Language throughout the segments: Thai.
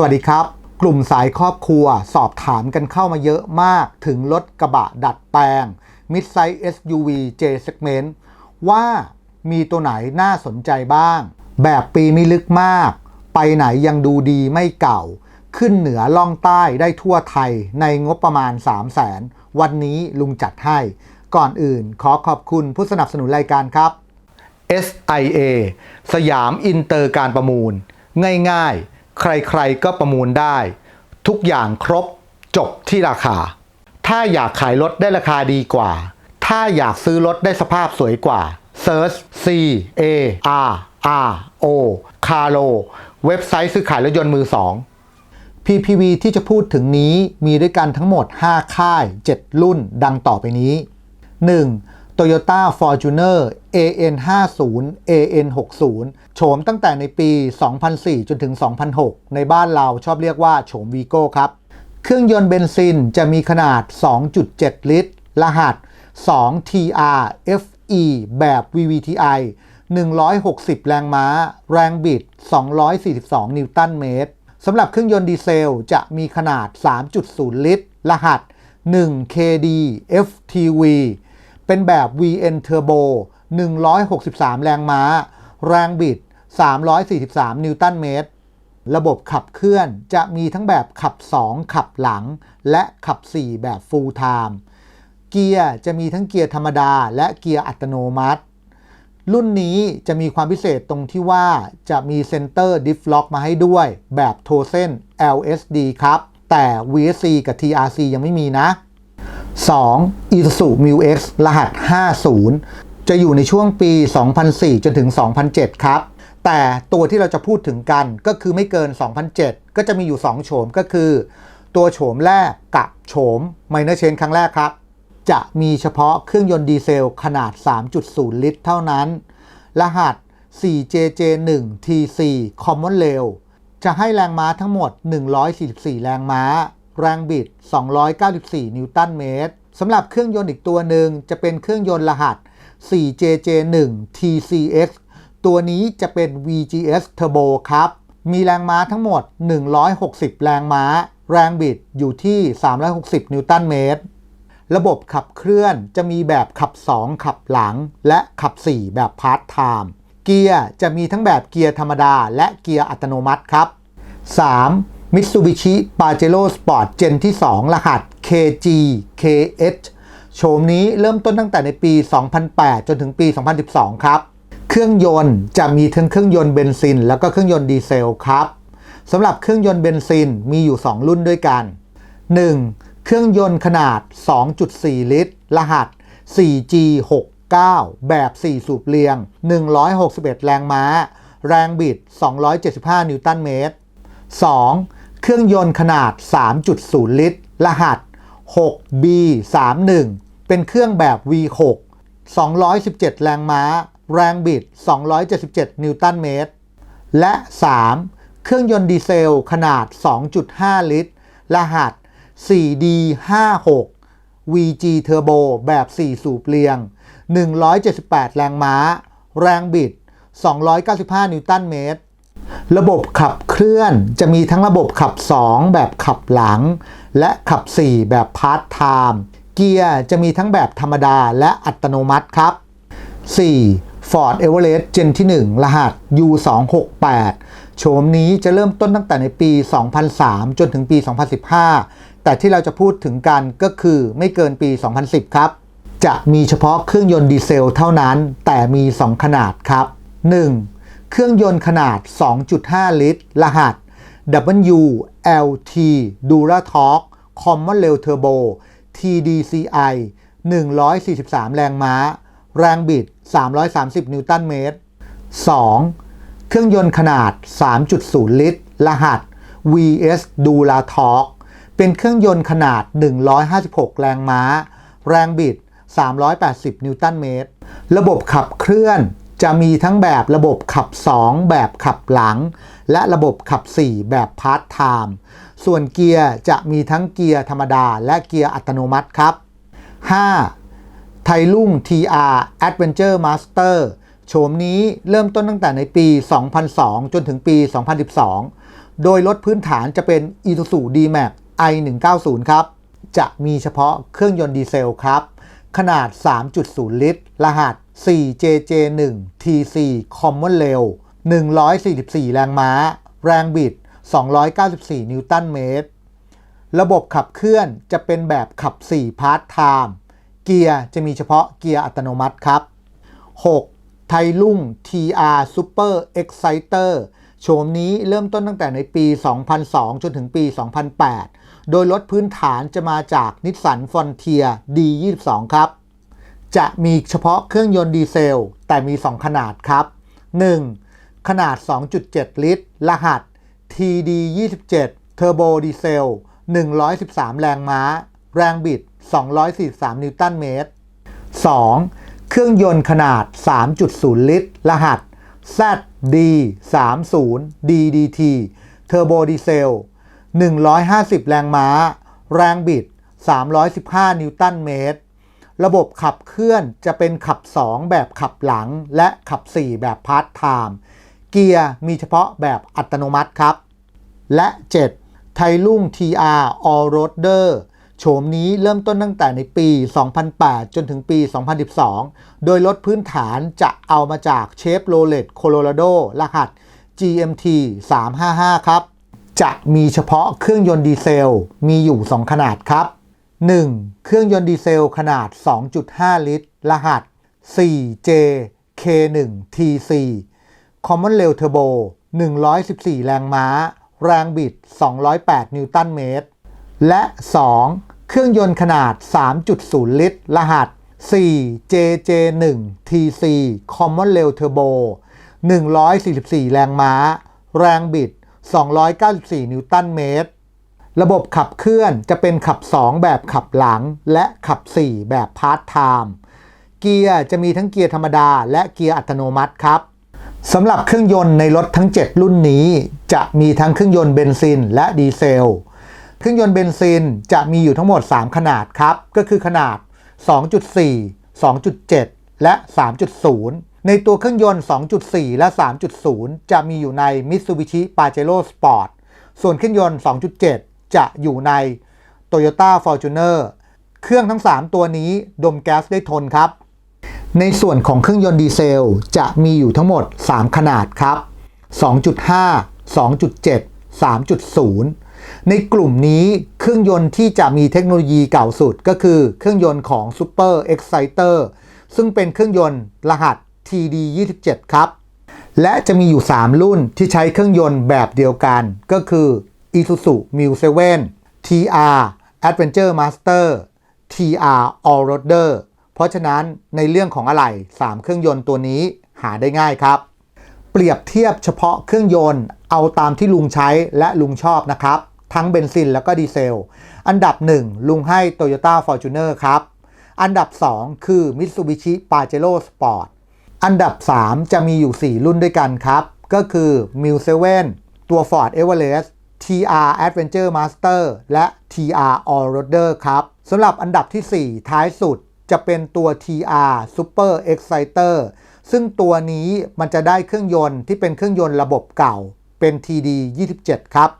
สวัสดีครับ กลุ่มสายครอบครัวสอบถามกันเข้ามาเยอะมากถึงรถกระบะดัดแปลง Mid-size SUV J segment ว่ามีตัวไหนน่าสนใจบ้าง แบบปีไม่ลึกมาก ไปไหนยังดูดีไม่เก่า ขึ้นเหนือล่องใต้ได้ทั่วไทยในงบประมาณ 3 0 0แสนวันนี้ลุงจัดให้ ก่อนอื่นขอขอบคุณผู้สนับสนุนรายการครับ SIA สยามอินเตอร์การประมูล ง่ายๆ ใครๆก็ประมูลได้ ทุกอย่างครบจบที่ราคา ถ้าอยากขายรถได้ราคาดีกว่า ถ้าอยากซื้อรถได้สภาพสวยกว่า Search C A R R O Caro เว็บไซต์ซื้อขายรถยนต์มือสอง PPV ที่จะพูดถึงนี้มีด้วยกันทั้งหมด 5 ค่าย 7 รุ่นดังต่อไปนี้ 1. Toyota Fortuner AN50 AN60 โฉมตั้งแต่ในปี 2004 จนถึง 2006 ในบ้านเราชอบเรียกว่าโฉมวีโก้ครับ เครื่องยนต์เบนซินจะมีขนาด 2.7 ลิตร รหัส 2TR FE แบบ VVTi 160 แรงม้า แรงบิด 242 นิวตันเมตรสำหรับเครื่องยนต์ดีเซลจะมีขนาด 3.0 ลิตร รหัส 1KD FTV เป็นแบบ VN Turbo 163 แรงม้า แรงบิด 343 นิวตันเมตร ระบบขับเคลื่อนจะมีทั้งแบบขับ 2 ขับหลัง และขับ 4 แบบ full time เกียร์จะมีทั้งเกียร์ธรรมดา และเกียร์อัตโนมัติ รุ่นนี้จะมีความพิเศษตรงที่ว่าจะมีเซนเตอร์ดิฟล็อกมาให้ด้วยแบบโทเซน LSD ครับ แต่ VSC กับ TRC ยังไม่มีนะ 2. Isuzu Mu-X รหัส 50 จะอยู่ในช่วงปี 2004 จนถึง 2007 ครับ แต่ตัวที่เราจะพูดถึงกันก็คือไม่เกิน 2007 ก็จะมีอยู่ 2 โฉมก็คือ ตัวโฉมแรกกับโฉม Minor Change ครั้งแรกครับ จะมีเฉพาะเครื่องยนต์ดีเซลขนาด 3.0 ลิตร เท่านั้น รหัส 4JJ1TC Common Rail จะให้แรงม้าทั้งหมด 144 แรงม้า แรงบิด 294 นิวตันเมตรสำหรับเครื่องยนต์อีกตัวหนึ่งจะเป็นเครื่องยนต์รหัส 4JJ1TCX ตัวนี้จะเป็น VGS Turbo ครับ มีแรงม้าทั้งหมด 160 แรงม้า แรงบิดอยู่ที่ 360 นิวตันเมตร ระบบขับเคลื่อนจะมีแบบขับ 2 ขับหลัง และขับ 4 แบบพาร์ทไทม์เกียร์จะมีทั้งแบบเกียร์ธรรมดา และเกียร์อัตโนมัติครับ 3. Mitsubishi Pajero Sport Gen ที่ 2 รหัส KG KH โฉมนี้เริ่มต้นตั้งแต่ในปี 2008 จนถึงปี 2012 ครับ เครื่องยนต์จะมีทั้งเครื่องยนต์เบนซิน แล้วก็เครื่องยนต์ดีเซลครับสำหรับเครื่องยนต์เบนซินมีอยู่ 2 รุ่นด้วยกัน 1. เครื่องยนต์ขนาด 2.4 ลิตร รหัส 4G69 แบบ 4 สูบเรียง 161 แรงม้า แรงบิด 275 นิวตันเมตร 2. เครื่องยนต์ขนาด 3.0 ลิตร รหัส 6B31 เป็นเครื่องแบบ V6 217 แรงม้า แรงบิด 277 นิวตันเมตร และ 3. เครื่องยนต์ดีเซลขนาด 2.5 ลิตร รหัส 4D56 VG Turbo แบบ 4 สูบเรียง 178 แรงม้า แรงบิด 295 นิวตันเมตร ระบบขับเคลื่อนจะมีทั้งระบบขับ 2 แบบขับหลัง และขับ 4 แบบพาร์ทไทม์เกียร์จะมีทั้งแบบธรรมดาและอัตโนมัติครับ 4. Ford Everest Gen ที่ 1 รหัส U268 โฉมนี้จะเริ่มต้นตั้งแต่ในปี 2003 จนถึงปี 2015 แต่ที่เราจะพูดถึงกันก็คือไม่เกินปี 2010 ครับ จะมีเฉพาะเครื่องยนต์ดีเซลเท่านั้น แต่มี 2 ขนาดครับ 1. เครื่องยนต์ขนาด 2.5 ลิตร รหัส WLT DuraTorque Common Rail Turbo TDCI 143 แรงม้า แรงบิด 330 นิวตันเมตร 2. เครื่องยนต์ขนาด 3.0 ลิตร รหัส VS DuraTorque เป็นเครื่องยนต์ขนาด 156 แรงม้า แรงบิด 380 นิวตันเมตร ระบบขับเคลื่อน จะมีทั้งแบบระบบขับ 2 แบบขับหลัง และระบบขับ 4 แบบพาร์ทไทม์ส่วนเกียร์จะมีทั้งเกียร์ธรรมดา และเกียร์อัตโนมัติครับ 5. ไทลุ่ง TR Adventure Master โฉมนี้เริ่มต้นตั้งแต่ในปี 2002 จนถึงปี 2012 โดยรถพื้นฐานจะเป็น Isuzu D-Max i 1 9 0 ครับ จะมีเฉพาะเครื่องยนต์ดีเซลครับ ขนาด 3.0 ลิตร รหัส 4JJ1 TC Common Rail 144 แรงม้า แรงบิด 294 นิวตันเมตร ระบบขับเคลื่อนจะเป็นแบบขับ 4 พาร์ทไทม์ เกียร์จะมีเฉพาะเกียร์อัตโนมัติครับ 6. ไทลุ่ง TR Super Exciter โฉมนี้เริ่มต้นตั้งแต่ในปี 2002 จนถึงปี 2008 โดยรถพื้นฐานจะมาจากนิสสันฟอนเทีย D22 ครับ จะมีเฉพาะเครื่องยนต์ดีเซล แต่มี 2 ขนาดครับ 1. ขนาด 2.7 ลิตร รหัส TD27 Turbo Diesel 113 แรงม้า แรงบิด 243 นิวตันเมตร 2. เครื่องยนต์ขนาด 3.0 ลิตร รหัส ZD30 DDT Turbo Diesel 150 แรงม้า แรงบิด 315 นิวตันเมตร ระบบขับเคลื่อนจะเป็นขับ 2 แบบขับหลัง และขับ 4 แบบพาร์ทไทม์เกียร์มีเฉพาะแบบอัตโนมัติครับ และ 7. ไทลุ่ง TR All Roader โฉมนี้เริ่มต้นตั้งแต่ในปี 2008 จนถึงปี 2012 โดยรถพื้นฐานจะเอามาจากเชฟโรเลตโคโลราโดรหัส GMT 355 ครับ จะมีเฉพาะเครื่องยนต์ดีเซล มีอยู่ 2 ขนาดครับ 1. เครื่องยนต์ดีเซลขนาด 2.5 ลิตร รหัส 4J K1TC Common Rail Turbo 114 แรงม้า แรงบิด 208 นิวตันเมตร และ 2. เครื่องยนต์ขนาด 3.0 ลิตร รหัส 4JJ1TC Common Rail Turbo 144 แรงม้า แรงบิด 294 นิวตันเมตร ระบบขับเคลื่อนจะเป็นขับ 2 แบบขับหลัง และขับ 4 แบบพาร์ทไทม์เกียร์จะมีทั้งเกียร์ธรรมดา และเกียร์อัตโนมัติครับสำหรับเครื่องยนต์ในรถทั้ง 7 รุ่นนี้ จะมีทั้งเครื่องยนต์เบนซินและดีเซล เครื่องยนต์เบนซินจะมีอยู่ทั้งหมด 3 ขนาดครับ ก็คือขนาด 2.4 2.7 และ 3.0 ในตัวเครื่องยนต์ 2.4 และ 3.0 จะมีอยู่ใน Mitsubishi Pajero Sport ส่วนเครื่องยนต์ 2.7 จะอยู่ใน Toyota Fortuner เครื่องทั้ง 3 ตัวนี้ดมแก๊สได้ทนครับ ในส่วนของเครื่องยนต์ดีเซล จะมีอยู่ทั้งหมด 3 ขนาดครับ 2.5 2.7 3.0 ในกลุ่มนี้เครื่องยนต์ที่จะมีเทคโนโลยีเก่าสุดก็คือเครื่องยนต์ของ Super Exciter ซึ่งเป็นเครื่องยนต์รหัส TD27 ครับ และจะมีอยู่ 3 รุ่นที่ใช้เครื่องยนต์แบบเดียวกัน ก็คือ Isuzu Mu7 TR Adventure Master TR Allroader เพราะฉะนั้นในเรื่องของอะไหล่3 เครื่องยนต์ตัวนี้หาได้ง่ายครับ เปรียบเทียบเฉพาะเครื่องยนต์เอาตามที่ลุงใช้และลุงชอบนะครับ ทั้งเบนซินแล้วก็ดีเซล อันดับ 1 ลุงให้ Toyota Fortuner ครับ อันดับ 2 คือ Mitsubishi Pajero Sport อันดับ 3 จะมีอยู่ 4 รุ่นด้วยกันครับ ก็คือ Mu7 ตัว Ford Everest TR Adventure Master และ TR Allroader ครับสำหรับอันดับที่ 4 ท้ายสุดจะเป็นตัว TR Super Exciter ซึ่งตัวนี้มันจะได้เครื่องยนต์ที่เป็นเครื่องยนต์ระบบเก่าเป็น TD 27 ครับ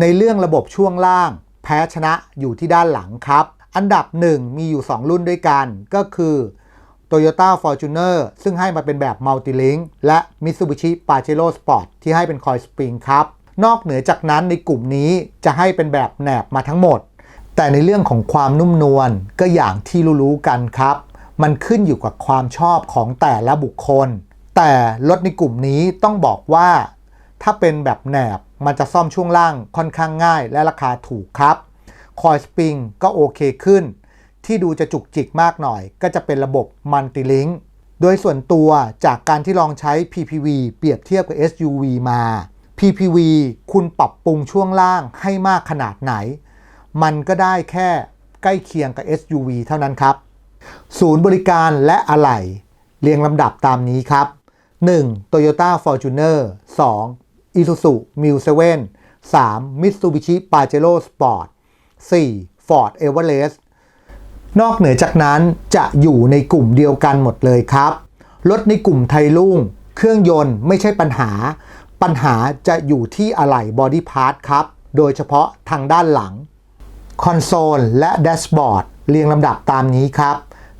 ในเรื่องระบบช่วงล่าง แพ้ชนะอยู่ที่ด้านหลังครับ อันดับ 1 มีอยู่ 2 รุ่นด้วยกันก็คือ Toyota Fortuner ซึ่งให้มาเป็นแบบ Multilink และ Mitsubishi Pajero Sport ที่ให้เป็น Coil Spring ครับ นอกเหนือจากนั้นในกลุ่มนี้จะให้เป็นแบบแหนบมาทั้งหมด แต่ในเรื่องของความนุ่มนวลก็อย่างที่รู้ๆกันครับ มันขึ้นอยู่กับความชอบของแต่ละบุคคล แต่รถในกลุ่มนี้ต้องบอกว่า ถ้าเป็นแบบแหนบมันจะซ่อมช่วงล่างค่อนข้างง่ายและราคาถูกครับ คอยสปริงก็โอเคขึ้น ที่ดูจะจุกจิกมากหน่อย ก็จะเป็นระบบมัลติลิงโดยส่วนตัวจากการที่ลองใช้ PPV เปรียบเทียบกับ SUV มา PPV คุณปรับปรุงช่วงล่างให้มากขนาดไหน มันก็ได้แค่ใกล้เคียงกับ SUV เท่านั้นครับ ศูนย์บริการและอะไหล่เรียงลำดับตามนี้ครับ 1. Toyota Fortuner 2. Isuzu Mu7 3. Mitsubishi Pajero Sport 4. Ford Everest นอกเหนือจากนั้นจะอยู่ในกลุ่มเดียวกันหมดเลยครับ รถในกลุ่มไทยลุ่ง เครื่องยนต์ไม่ใช่ปัญหา ปัญหาจะอยู่ที่อะไหล่บอดี้พาร์ทครับ โดยเฉพาะทางด้านหลัง คอนโซลและแดชบอร์ดเรียงลำดับตามนี้ครับ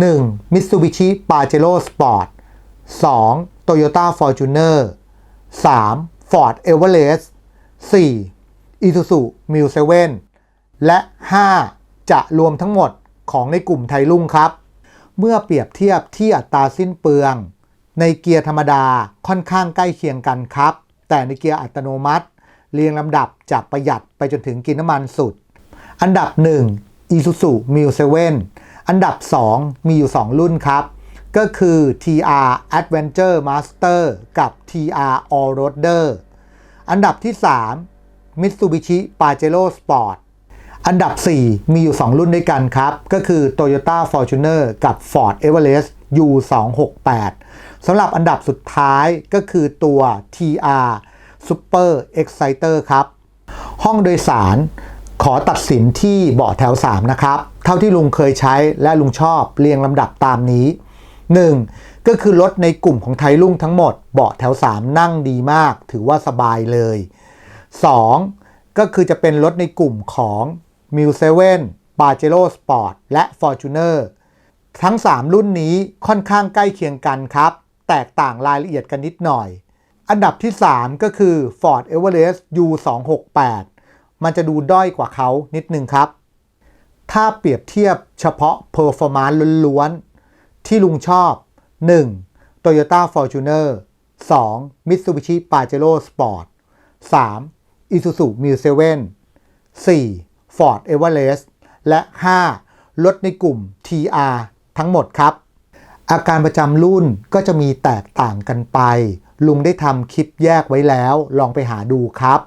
1. Mitsubishi Pajero Sport 2. Toyota Fortuner 3. Ford Everest 4. Isuzu Mu 7และ 5. จะรวมทั้งหมดของในกลุ่มไทยรุ่งครับ เมื่อเปรียบเทียบที่อัตราสิ้นเปลือง ในเกียร์ธรรมดาค่อนข้างใกล้เคียงกันครับ แต่ในเกียร์อัตโนมัติ เรียงลำดับจากประหยัดไปจนถึงกินน้ำมันสุด อันดับ 1 Isuzu Mu 7 อันดับ 2 มีอยู่ 2 รุ่นครับ ก็คือ TR Adventure Master กับ TR Allroader อันดับที่ 3 Mitsubishi Pajero Sport อันดับ 4 มีอยู่ 2 รุ่นด้วยกันครับ ก็คือ Toyota Fortuner กับ Ford Everest U268 สำหรับอันดับสุดท้ายก็คือตัว TR Super Exciter ครับ ห้องโดยสารขอตัดสินที่เบาะแถว 3 นะครับ เท่าที่ลุงเคยใช้และลุงชอบเรียงลำดับตามนี้ 1. ก็คือรถในกลุ่มของไทยรุ่งทั้งหมด เบาะแถว 3 นั่งดีมาก ถือว่าสบายเลย 2. ก็คือจะเป็นรถในกลุ่มของ m u 7 Pajero Sport และ Fortuner ทั้ง 3 รุ่นนี้ค่อนข้างใกล้เคียงกันครับ แตกต่างรายละเอียดกันนิดหน่อย อันดับที่ 3 ก็คือ Ford Everest U268 มันจะดูด้อยกว่าเขานิดนึงครับ ถ้าเปรียบเทียบเฉพาะ Performance ล้วนๆ ที่ลุงชอบ 1. Toyota Fortuner 2. Mitsubishi Pajero Sport 3. Isuzu Mu 7 4. Ford Everest และ 5. รถในกลุ่ม TR ทั้งหมดครับ อาการประจำรุ่นก็จะมีแตกต่างกันไป ลุงได้ทำคลิปแยกไว้แล้ว ลองไปหาดูครับ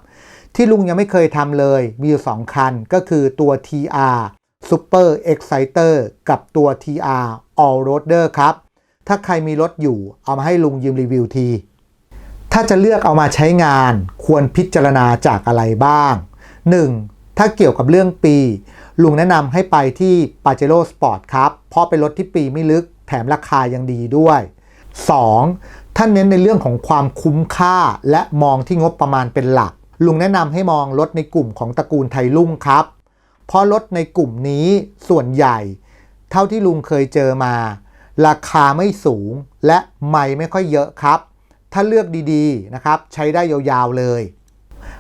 ที่ลุงยังไม่เคยทำเลยมีอยู่2คันก็คือตัว TR Super Exciter กับตัว TR Allroader ครับ ถ้าใครมีรถอยู่เอามาให้ลุงยืมรีวิวที ถ้าจะเลือกเอามาใช้งานควรพิจารณาจากอะไรบ้าง 1. ถ้าเกี่ยวกับเรื่องปี ลุงแนะนำให้ไปที่ Pajero Sport ครับ เพราะเป็นรถที่ปีไม่ลึกแถมราคายังดีด้วย 2. ท่านเน้นในเรื่องของความคุ้มค่าและมองที่งบประมาณเป็นหลัก ลุงแนะนำให้มองรถในกลุ่มของตระกูลไทยรุ่งครับ เพราะรถในกลุ่มนี้ส่วนใหญ่ เท่าที่ลุงเคยเจอมา ราคาไม่สูงและไม่ไม่ค่อยเยอะครับ ถ้าเลือกดีๆนะครับ ใช้ได้ยาวๆเลย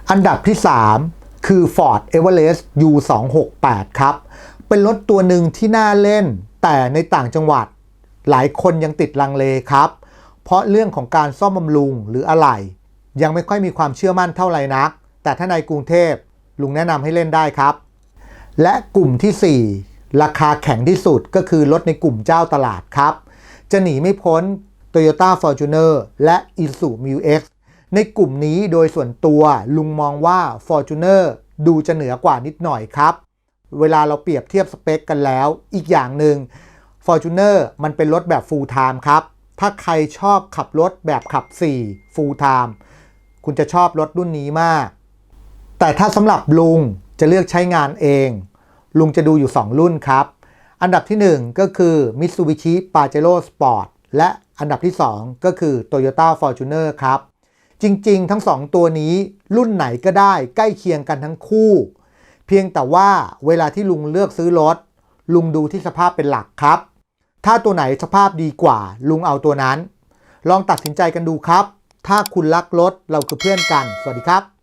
อันดับที่ 3 คือ Ford Everest U268 ครับ เป็นรถตัวหนึ่งที่น่าเล่น แต่ในต่างจังหวัด หลายคนยังติดลังเลครับ เพราะเรื่องของการซ่อมบำรุงหรืออะไหล่ยังไม่ค่อยมีความเชื่อมั่นเท่าไหร่นัก แต่ถ้าในกรุงเทพลุงแนะนำให้เล่นได้ครับ และกลุ่มทีสี่4 ราคาแข็งที่สุดก็คือรถในกลุ่มเจ้าตลาดครับ จะหนีไม่พ้น Toyota Fortuner และ Isuzu Mu X ในกลุ่มนี้โดยส่วนตัวลุงมองว่า Fortuner ดูจะเหนือกว่านิดหน่อยครับ เวลาเราเปรียบเทียบสเปคกันแล้ว อีกอย่างหนึ่ง Fortuner มันเป็นรถแบบ full time ครับ ถ้าใครชอบขับรถแบบขับ 4 full time คุณจะชอบรถรุ่นนี้มาก แต่ถ้าสำหรับลุงจะเลือกใช้งานเอง ลุงจะดูอยู่ 2 รุ่นครับ อันดับที่ 1 ก็คือ Mitsubishi Pajero Sport และอันดับที่ 2 ก็คือ Toyota Fortuner ครับ จริง ๆ ทั้ง 2 ตัวนี้รุ่นไหนก็ได้ใกล้เคียงกันทั้งคู่ เพียงแต่ว่าเวลาที่ลุงเลือกซื้อรถ ลุงดูที่สภาพเป็นหลักครับ ถ้าตัวไหนสภาพดีกว่า ลุงเอาตัวนั้น ลองตัดสินใจกันดูครับ ถ้าคุณรักรถเราคือเพื่อนกัน สวัสดีครับ